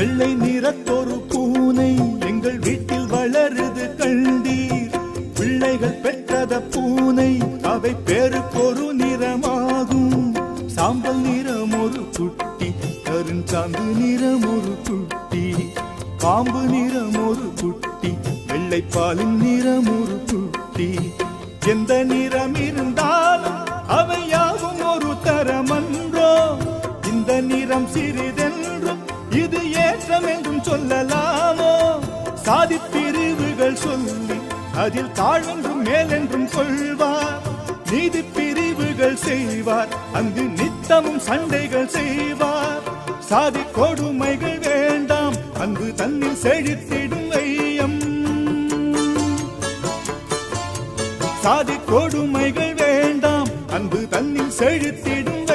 வெள்ளை நிறத்தொரு பூனை எங்கள் வீட்டில் வளருது கண்டீர். பிள்ளைகள் பெற்றத பூனை அவை பேருக்கொரு நிறமாகும். சாம்பல் நிறம் ஒரு குட்டி கருஞ்சாந்து நிறம் ஒரு குட்டி. பாம்பு நிறம் ஒரு குட்டி வெள்ளைப்பாலின் நிறம் ஒரு குட்டி. எந்த நிறம் இருந்தாலும் அவையாகும் ஒரு தரமன்றோ. இந்த நிறம் சிறிதென்று சொல்லலாமோ? சாதிப்பிரிவுகள் சொல்லி அதில் தாழ்வென்றும் மேலென்றும் சொல்வார். நீதி பிரிவுகள் செய்வார். அங்கு நித்தமும் சண்டைகள் செய்வார். சாதி கொடுமைகள் வேண்டாம். அங்கு தன்னில் செழித்திடும் ஐயம் சாதி கொடுமைகள் வேண்டாம். அன்பு தன்னில் செழித்திடும்